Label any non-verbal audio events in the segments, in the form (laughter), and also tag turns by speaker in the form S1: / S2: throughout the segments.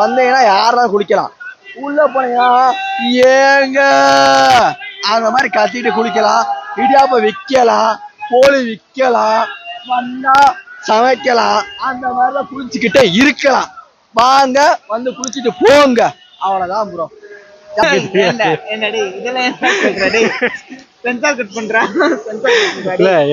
S1: வந்தீங்கன்னா யாரெல்லாம் குளிக்கலாம். உள்ள போனீங்கன்னா ஏங்க அந்த மாதிரி கத்திட்டு குளிக்கலாம். இடியாப்ப விற்கலாம் கோழி விற்கலாம் வந்தா சமைக்கலாம். அந்த மாதிரிலாம் குளிச்சுக்கிட்டே இருக்கலாம். வாங்க வந்து குளிச்சுட்டு போங்க. அவ்வளவுதான் ப்ரோ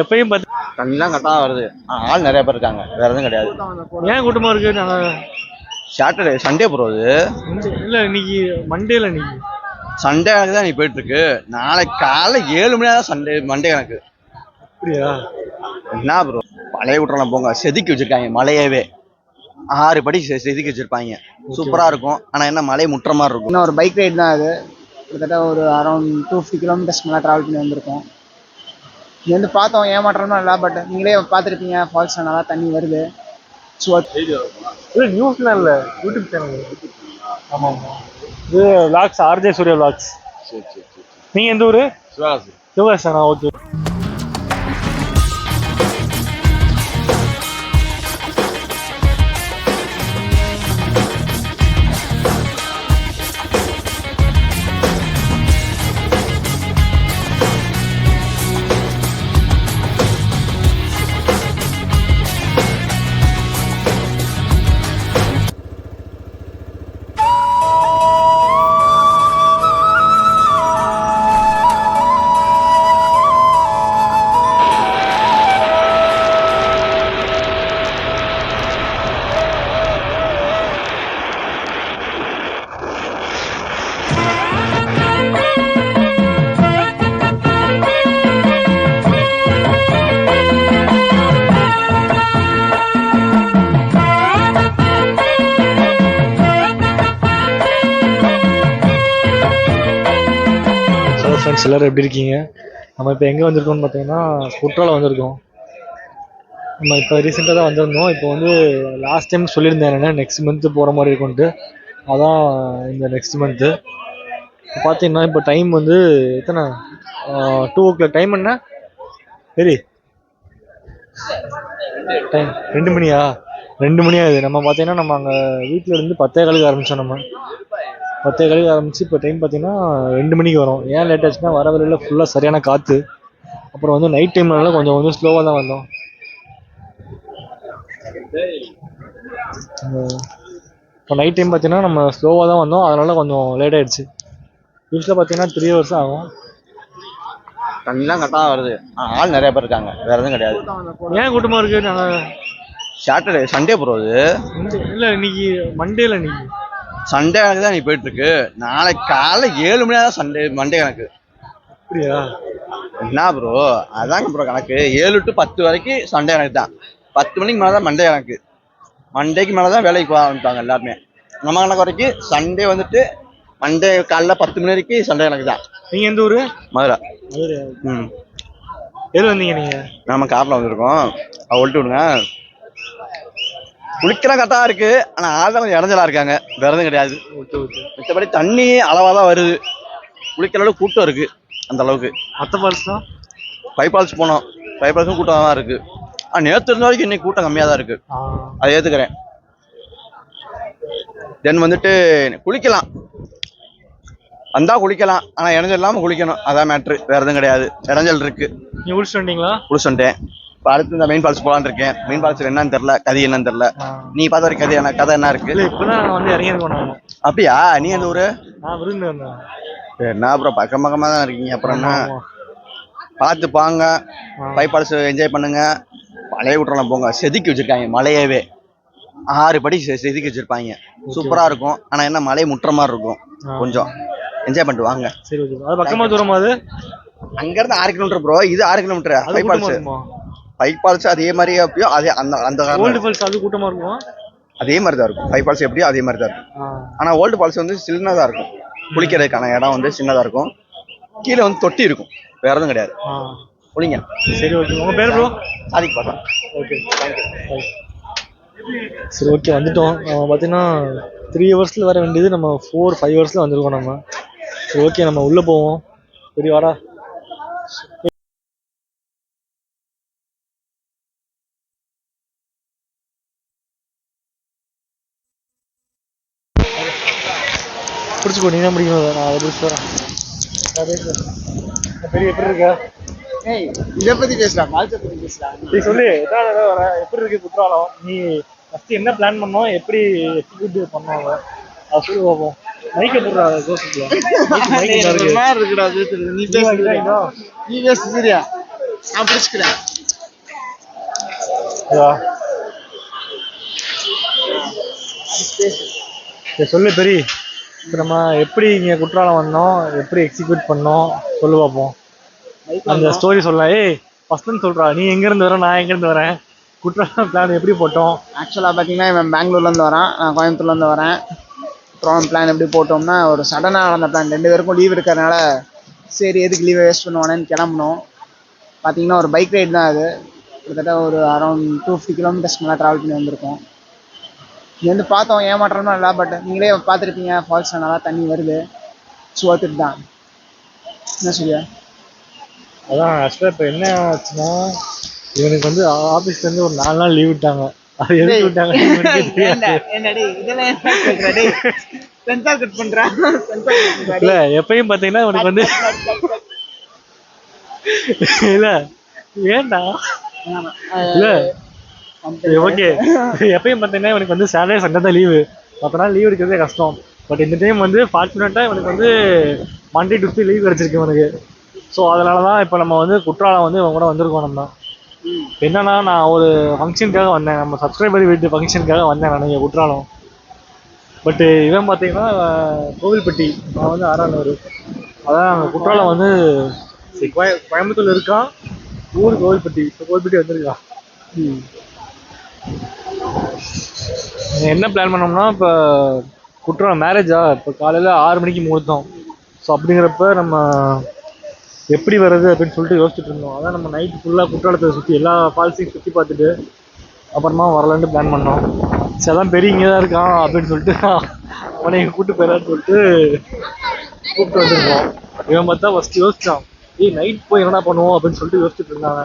S2: எப்பயும் பார்த்து
S1: தண்ணிலாம் கரெக்டாக வருது. ஆள் நிறைய பேர் இருக்காங்க. வேற எதுவும் கிடையாது.
S2: ஏன் கூட்டமா இருக்கு?
S1: சாட்டர்டே சண்டே ப்ரோ இது
S2: இல்ல இன்னைக்கு மண்டேல இன்னைக்கு.
S1: சண்டே கணக்கு தான் நீ போயிட்டு இருக்கு நாளைக்கு காலைல ஏழு மணி தான் சண்டே மண்டே கணக்கு
S2: அப்படியா?
S1: என்ன ப்ரோ பழைய விட்டுறலாம் போங்க. செதுக்கி வச்சிருக்காங்க மலையவே. ஆறு படி செ- செதுக்கி வச்சிருப்பாங்க. சூப்பரா இருக்கும். ஆனா என்ன மலை முட்டுற மாதிரி இருக்கும்.
S3: இன்னும் ஒரு பைக் ரைடு தான் அது. கிட்டத்தட்ட ஒரு அரௌண்ட் டூ ஃபிஃப்டி கிலோமீட்டர்ஸ் மேலே ட்ராவல் பண்ணி வந்திருக்கோம். இது வந்து பார்த்தோம் ஏமாற்றம்லாம் இல்லை பட் நீங்களே பார்த்துருப்பீங்க ஃபால்ஸ் நல்லா தண்ணி வருது.
S2: இல்ல நியூஸ்ல இல்ல யூடியூப் சேனல் ஆமா ஆமா இது vlogs ஆர்ஜே சூர்யா vlogs. நீங்க எந்த ஊரு? சிவகாசி. ஓகே ஃப்ரெண்ட்ஸ் எல்லோரும் எப்படி இருக்கீங்க? நம்ம இப்போ எங்கே வந்திருக்கோம்னு பார்த்தீங்கன்னா குற்றாலம் வந்திருக்கோம். நம்ம இப்போ ரீசெண்டாக தான் வந்திருந்தோம். இப்போ வந்து லாஸ்ட் டைம் சொல்லியிருந்தேன் என்னென்னா நெக்ஸ்ட் மந்த்து போகிற மாதிரி இருக்கும்ட்டு அதான் இந்த நெக்ஸ்ட் மந்த்து இப்போ பார்த்தீங்கன்னா இப்போ டைம் வந்து எத்தனை? டூ ஓ கிளாக் டைம் என்ன? சரி. டைம் ரெண்டு மணியா? ரெண்டு மணி ஆகுது. நம்ம பார்த்தீங்கன்னா நம்ம அங்கே வீட்டில் இருந்து பத்தே காலுக்கு ஆரம்பித்தோம் நம்ம. பத்தே காலுக்கு ஆரம்பிச்சு இப்போ டைம் பார்த்தீங்கன்னா ரெண்டு மணிக்கு வரும். ஏன் லேட் ஆச்சுன்னா வர வரையில் ஃபுல்லாக சரியான காற்று அப்புறம் வந்து நைட் டைம்னால கொஞ்சம் கொஞ்சம் ஸ்லோவாக தான் வந்தோம். இப்போ நைட் டைம் பார்த்தீங்கன்னா நம்ம ஸ்லோவாக தான் வந்தோம். அதனால கொஞ்சம் லேட் ஆயிடுச்சு. யூஸ்வலாக பார்த்தீங்கன்னா த்ரீ ஹவர்ஸ் ஆகும்.
S1: தண்ணிலாம் கரெக்டாக வருது. ஆள் நிறைய பேர் இருக்காங்க. வேற எதுவும் கிடையாது.
S2: ஏன் கூட்டமாக இருக்கு நாங்கள்
S1: சாட்டர்டே சண்டே ப்ரோ இது
S2: இல்லை இன்னைக்கு மண்டேல இன்னைக்கு.
S1: சண்டே கணக்கு தான் நீ போயிட்டு இருக்கு நாளைக்கு காலைல ஏழு மணி தான் சண்டே மண்டே கணக்கு.
S2: அப்படியா?
S1: என்ன ப்ரோ அதாங்க ப்ரோ கணக்கு. ஏழு டு பத்து வரைக்கும் சண்டே கணக்கு தான். பத்து மணிக்கு மேலே தான் மண்டே கணக்கு. மண்டேக்கு மேலே தான் வேலைக்கு போக ஆரம்பிப்பாங்க எல்லாருமே. நம்ம கணக்கு வரைக்கும் சண்டே வந்துட்டு மண்டே காலைல பத்து மணி வரைக்கும் சண்டே கணக்கு தான்.
S2: நீங்கள் எந்த ஊர்?
S1: மதுரை.
S2: மதுரை.
S1: ம்.
S2: எது வந்தீங்க நீங்கள்
S1: நம்ம காரில் வந்திருக்கோம். அவ ஒழிட்டு விடுங்க குளிக்கலாம் கரெக்டாக இருக்கு. ஆனால் ஆள் கொஞ்சம் இறஞ்சலா இருக்காங்க. வேற எதுவும் கிடையாது. மற்றபடி தண்ணி அளவாக தான் வருது. குளிக்கிற அளவுக்கு கூட்டம் இருக்கு அந்த அளவுக்கு.
S2: மற்ற ஃபால்ஸ்லாம்
S1: பைபால்ஸ் போனோம். பைபால்ஸும் கூட்டம் தான் இருக்கு. ஆ நேற்று இருந்த வரைக்கும் இன்னைக்கு கூட்டம் கம்மியாக தான் இருக்கு. அதை ஏற்றுக்கிறேன் தென் வந்துட்டு குளிக்கலாம். வந்தா குளிக்கலாம். ஆனால் இடைஞ்சல் இல்லாமல் குளிக்கணும். அதான் மேட்ரு வேற எதுவும் கிடையாது. இடைஞ்சல் இருக்கு.
S2: நீ முடிச்சுட்டு வந்தீங்களா
S1: குளிச்சுட்டேன் இப்போ அடுத்து இந்த மெயின் ஃபால்ஸ் போகலான்னு இருக்கேன். மெயின் ஃபால்ஸ் என்னன்னு தெரில கதை என்னன்னு தெரில. நீ பார்த்த வரைக்கும் கதை என்ன கதை என்ன இருக்கு?
S2: இல்லை இப்போ தான் வந்து இறங்கியிருக்கோம்
S1: அப்படியா? நீ எந்த ஊரு?
S2: நான் விருந்து வந்தேன்
S1: என்ன அப்புறம் பக்கம் பக்கமாக தான் இருக்கீங்க அப்புறம் என்ன. பார்த்து பாங்க.
S2: ஆ.
S1: பைப்பால்ஸ் என்ஜாய் பண்ணுங்க. பழைய விட்டுறலாம் போங்க. செதுக்கி வச்சிருக்காங்க மலையவே. ஆறு படி செதுக்கி வச்சிருப்பாங்க. சூப்பரா இருக்கும். ஆனா என்ன மலை முட்டுற மாதிரி இருக்கும். கொஞ்சம். என்ஜாய் பண்ணிட்டு வாங்க.
S2: சரி அது பக்கமா தூரமா அது?
S1: அங்க இருந்து ஆறு கிலோமீட்டர் ப்ரோ இது ஆறு கிலோமீட்டர்
S2: அது கூட்டமா இருக்குமா
S1: பைப்பால்ஸ் அதே மாதிரி எப்படியோ அதே அந்த அந்த
S2: ஓல்டு ஃபால்ஸ் அது கூட்டமா இருக்குமா?
S1: அதே மாதிரி தான் இருக்கும். பைப்பால்ஸ் எப்படியோ அதே மாதிரி தான் இருக்கும்.
S2: ஆ.
S1: ஆனா ஓல்டு ஃபால்ஸ் வந்து சின்னதா இருக்கும். குளிக்கிறதுக்கான இடம் வந்து சின்னதா இருக்கும். கீழே வந்து தொட்டி இருக்கும். வேற எதுவும் கிடையாது.
S2: ஆ.
S1: குளிங்க.
S2: சரி ஓகே உங்க பேர் ப்ரோ
S1: சாதிக்கு பார்த்தா
S2: ஓகே சரி ஓகே வந்துட்டோம். நம்ம பார்த்தீங்கன்னா த்ரீ ஹவர்ஸில் வர வேண்டியது நம்ம ஃபோர் ஃபைவ் ஹவர்ஸில் வந்திருக்கோம் நம்ம. சரி ஓகே நம்ம உள்ளே போவோம். சரி வாடா. பிடிச்சிக்கோ நீ தான் பிடிக்கணும் நான் அதை பேசுறேன். பெரிய எப்படி இருக்க?
S3: ஏய் இதை பத்தி பேசலாம். வாழ்க்கை பத்தி பேசலாம்.
S2: நீ சொல்லு வர எப்படி இருக்கு குற்றாலம்? நீ ஃபர்ஸ்ட் என்ன பிளான் பண்ணோம்? எப்படி எக்ஸிக்யூட் பண்ணாங்க அது சொல்லி பார்ப்போம் மைக்கை போடுறா (laughs)
S3: மாதிரி இருக்குடா பேசுறது நீ
S2: இதோ.
S3: நீ பேசு சரியா? நான் பிடிச்சிக்கிறேன்.
S2: சொல்லு பெரிய. இப்போ நம்ம எப்படி இங்க குற்றாலம் வந்தோம்? எப்படி எக்ஸிக்யூட் பண்ணோம்? சொல்லு பார்ப்போம் அந்த ஸ்டோரி சொல்லலாம் ஏய் ஃபர்ஸ்ட் சொல்றா நீ எங்க இருந்து வர? நான் எங்க இருந்து வரேன்? குற்றாலம் பிளான் எப்படி போட்டோம்?
S3: ஆக்சுவலாக பார்த்தீங்கன்னா இவன் பெங்களூர்லேருந்து வரான். நான் கோயம்புத்தூர்லேருந்து வரேன். அப்புறம் பிளான் எப்படி போட்டோம்னா ஒரு சடனாக நடந்த பிளான் ரெண்டு பேருக்கும் லீவ் இருக்கிறனால சரி எதுக்கு லீவை வேஸ்ட் பண்ணுவானேன்னு கிளம்புனோம். பார்த்தீங்கன்னா ஒரு பைக் ரைடு தான் அது. கிட்டத்தட்ட ஒரு அரௌண்ட் டூ ஃபிஃப்டி கிலோமீட்டர்ஸ் மேலே ட்ராவல் பண்ணி வந்திருக்கோம். இங்கே வந்து பார்த்தோம் ஏமாற்றம்லாம் இல்லை பட் நீங்களே பார்த்துருப்பீங்க ஃபால்ஸில் நல்லா தண்ணி வருது. ஸோ தான். என்ன சொல்லியா
S2: அதான் ஆக்சுவலாக இப்போ என்ன ஆச்சுன்னா இவனுக்கு வந்து ஆஃபீஸ்ல இருந்து ஒரு நாலு நாள் லீவ் விட்டாங்க. அது எதுக்கு விட்டாங்க?
S3: என்னடி இதெல்லாம் என்ன சென்சார் கட் பண்றா? சென்சார்
S2: இல்ல எப்பயும் பாத்தீங்கன்னா இவனுக்கு வந்து (laughs) இல்ல ஏன்டா இல்ல. ஓகே (laughs) எப்பயும் பார்த்தீங்கன்னா இவனுக்கு வந்து சாட்டர்டே சண்டே தான் லீவு மற்ற நாள் லீவ் எடுக்கிறதே கஷ்டம். பட் இந்த டைம் வந்து ஃபார்ச்சுனேட்டாக இவனுக்கு வந்து மண்டே டுஸ்டே லீவ் கிடச்சிருக்கு இவனுக்கு. ஸோ அதனால தான் இப்போ நம்ம வந்து குற்றாலம் வந்து இவன் கூட வந்திருக்கோம் நம்ம. என்னன்னா நான் ஒரு ஃபங்க்ஷனுக்காக வந்தேன். நம்ம சப்ஸ்கிரைபர் வீட்டு ஃபங்க்ஷனுக்காக வந்தேன் நான் இங்கே குற்றாலம். பட்டு இவன் பார்த்தீங்கன்னா கோவில்பட்டி நான் வந்து ஆறானவர் அதான் அங்கே குற்றாலம் வந்து சரி, கோய- கோயம்புத்தூர்ல இருக்கான். ஊர் கோவில்பட்டி. இப்போ கோவில்பட்டி வந்திருக்கான். நாங்க என்ன பிளான் பண்ணோம்னா இப்போ குற்றம் மேரேஜா இப்போ காலையில் ஆறு மணிக்கு முகூர்த்தம். ஸோ அப்படிங்கிறப்ப நம்ம எப்படி வர்றது அப்படின்னு சொல்லிட்டு யோசிச்சுட்டு இருந்தோம். அதான் நம்ம நைட்டு ஃபுல்லாக குற்றாலத்தை சுற்றி எல்லா ஃபால்ஸையும் சுற்றி பார்த்துட்டு அப்புறமா வரலான்ட்டு பிளான் பண்ணோம். சரி அதான் பெரிய இங்கே தான் இருக்கான் அப்படின்னு சொல்லிட்டு அவனை இங்கே கூப்பிட்டு போயிடலான்னு சொல்லிட்டு கூப்பிட்டு வந்துருந்தோம். இவன் பார்த்தா ஃபஸ்ட்டு யோசிச்சான் ஏய் நைட் போய் என்னடா பண்ணுவோம்? அப்படின்னு சொல்லிட்டு யோசிச்சுட்டு இருந்தாங்க.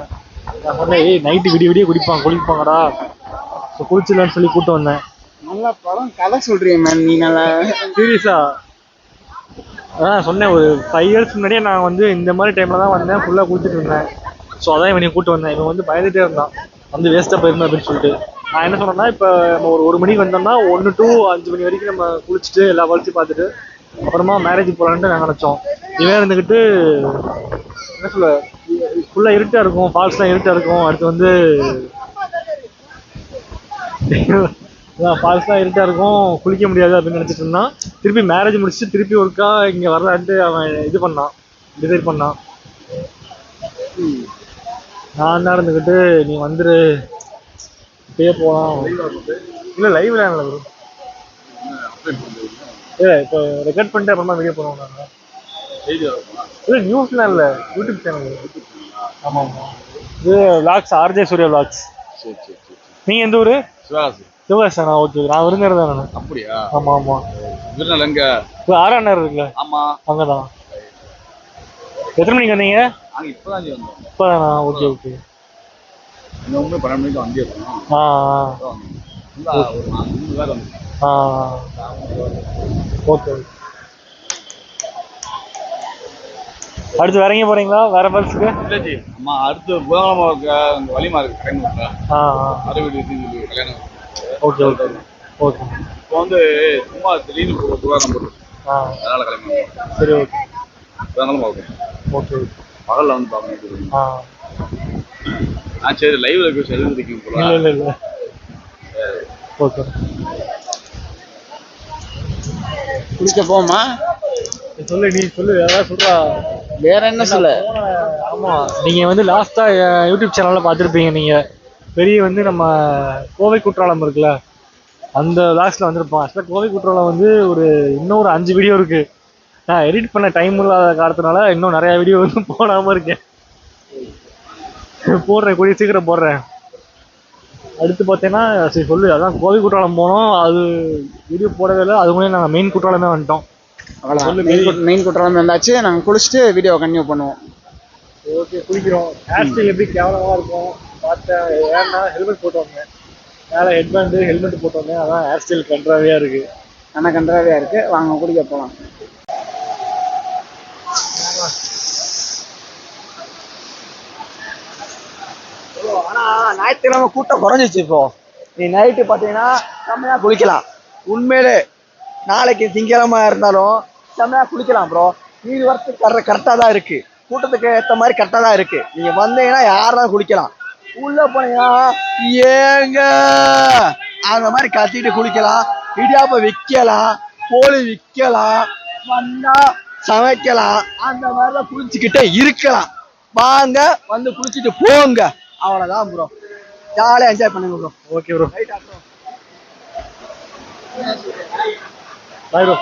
S2: நான் சொன்னேன் ஏய் நைட்டு விடிய விடிய குடிப்பான் குளிப்பாங்கடா. ஸோ குளிச்சிடலான்னு சொல்லி கூப்பிட்டு வந்தேன்.
S3: நல்லா படம் கதை சொல்றீங்க மேம் நீ நல்லா
S2: சீரியஸா? அதான் சொன்னேன் ஒரு ஃபைவ் இயர்ஸ் முன்னாடியே நான் வந்து இந்த மாதிரி டைம்ல தான் வந்தேன் ஃபுல்லாக குளிச்சுட்டு இருந்தேன். ஸோ அதான் இவனை கூட்டு வந்தேன். இவன் வந்து பயந்துட்டே இருந்தான். வந்து வேஸ்ட்டாக போயிருந்தேன் அப்படின்னு சொல்லிட்டு. நான் என்ன சொன்னேன்னா இப்போ நம்ம ஒரு ஒரு மணிக்கு வந்தோம்னா ஒன்று டூ அஞ்சு மணி வரைக்கும் நம்ம குளிச்சுட்டு எல்லா வளர்ச்சி பார்த்துட்டு அப்புறமா மேரேஜ் போகலான்ட்டு நாங்கள் நினச்சோம். இவன் இருந்துக்கிட்டு என்ன சொல்ல ஃபுல்லாக இருட்டாக இருக்கும் ஃபால்ஸ்லாம் இருட்டாக இருக்கும். அடுத்து வந்து ஃபால்ஸ்லாம் இருட்டாக இருக்கும் குளிக்க முடியாது அப்படின்னு நினச்சிட்டு இருந்தான். திருப்பி மேரேஜ் முடிச்சுட்டு திருப்பி ஒருக்கா இங்கே வரலான்ட்டு அவன் இது பண்ணான் டிசைட் பண்ணான். நான் தான் இருந்துக்கிட்டு நீ வந்துரு. இப்பயே போகலாம் இல்லை லைவ்ல இல்லை ப்ரோ இல்லை இப்போ ரெக்கார்ட் பண்ணிட்டு அப்புறமா வீடியோ பண்ணுவோம் நாங்கள் இல்லை நியூஸ்லாம் இல்லை யூடியூப் சேனல் ஆமாம் ஆமாம் இது விளாக்ஸ் ஆர்ஜே சூர்யா விளாக்ஸ்
S1: சரி சரி சரி
S2: நீங்கள் எந்த ஊர்?
S1: சிவகாசி.
S2: சிவகாசனா ஓகே. நான் விருந்தர் தான் நான்.
S1: அப்படியா?
S2: ஆமாம் ஆமாம்
S1: விருநல் எங்க?
S2: இப்போ ஆறாண்ணர் இருக்குல்ல?
S1: ஆமா.
S2: அங்கே தான் எத்தனை மணிக்கு வந்தீங்க?
S1: நாங்க இப்பதான் வந்தோம்.
S2: இப்போ ஓகே ஓகே.
S1: ஒண்ணு பன்னெண்டு மணிக்கு வண்டி இருக்கோம்
S2: ஆ ஆ. ஓகே அடுத்து வேற எங்கே போறீங்களா? வேற பஸ்ஸுக்கு
S1: இல்லஜி அம்மா அடுத்து புதன்கிழமை கல்யாணம்
S2: ஆ
S1: அறுவடை கல்யாணம்.
S2: Okay okay. ஓகே.
S1: இப்போ வந்து சும்மா திடீர்னு ஒரு புகாரம் போட்டு
S2: ஆ.
S1: அதனால கிளம்பி.
S2: சரி ஓகே.
S1: புதன்கிழமை பார்க்கணும்
S2: ஓகே
S1: பகல்ல வந்து பார்க்கணும்
S2: ஆ.
S1: நான் சரி லைவ்ல இருக்க சரி இருக்கும்
S2: இல்லை
S1: போல
S2: இல்லை. இல்லை ஓகே.
S3: குளிக்க போமா
S2: சொல்லு நீ சொல்லு. ஏதாவது சொல்றா.
S3: வேற என்ன சொல்ல?
S2: ஆமா நீங்க வந்து லாஸ்டா யூடியூப் சேனல்ல பார்த்துருப்பீங்க நீங்க. பெரிய வந்து நம்ம கோவை குற்றாலம் இருக்குல்ல அந்த லாஸ்ட்ல வந்திருப்போம் ஆக்சுவலாக கோவை குற்றாலம் வந்து ஒரு இன்னும் ஒரு அஞ்சு வீடியோ இருக்கு. நான் எடிட் பண்ண டைம் இல்லாத காரணத்தினால இன்னும் நிறைய வீடியோ வந்து (laughs) போடாம இருக்கேன். போடுறேன் கூடிய சீக்கிரம் போடுறேன். அடுத்து பார்த்தீங்கன்னா சரி சொல்லு அதான் கோவை குற்றாலம் போனோம். அது வீடியோ போடவே இல்லை. அது முன்னாடி நாங்கள் மெயின் குற்றாலமே வந்துட்டோம்.
S3: அவ்வளோதான் மெயின் மெயின் குற்றாலம் வந்தாச்சு. நாங்கள் குளிச்சுட்டு வீடியோ கண்டினியூ பண்ணுவோம்.
S2: ஓகே குளிக்கிறோம். ஹேர் ஸ்டைல் எப்படி கேவலமாக இருக்கும்? பார்த்தேன். ஏன்னா ஹெல்மெட் போட்டு வந்தேன் மேலே ஹெட்பேண்டு ஹெல்மெட் போட்டு வந்தேன் அதான் ஹேர் ஸ்டைல் கன்றாவியாக இருக்கு.
S3: ஆனால் கன்றாவியாக இருக்குது வாங்க குடிக்க போகலாம்
S1: bro, ஆனா ஞாயிற்றுக்கிழமை கூட்டம் குறைஞ்சிச்சு இப்போ. நீ நைட்டு பார்த்தீங்கன்னா செம்மையா குளிக்கலாம். உண்மையிலே நாளைக்கு திங்கிழமை இருந்தாலும் செம்மையா குளிக்கலாம் ப்ரோ நீர் வரத்து கரெக்ட் கரெக்டாக தான் இருக்கு. கூட்டத்துக்கு ஏற்ற மாதிரி கரெக்டாக தான் இருக்கு. நீங்க வந்தீங்கன்னா யாரும் குளிக்கலாம். உள்ள போனீங்கன்னா ஏங்க. அந்த மாதிரி கத்திட்டு குளிக்கலாம். இடியாப்ப விற்கலாம் கோழி விற்கலாம் வந்தா சமைக்கலாம். அந்த மாதிரிலாம் குளிச்சுக்கிட்டே இருக்கலாம். வாங்க வந்து குளிச்சுட்டு போங்க. அவ்வளோதான் ப்ரோ ஜாலியாக என்ஜாய் பண்ணுங்க ப்ரோ
S2: ஓகே ப்ரோ
S1: ரைட்டா ப்ரோ
S2: பாய் ப்ரோ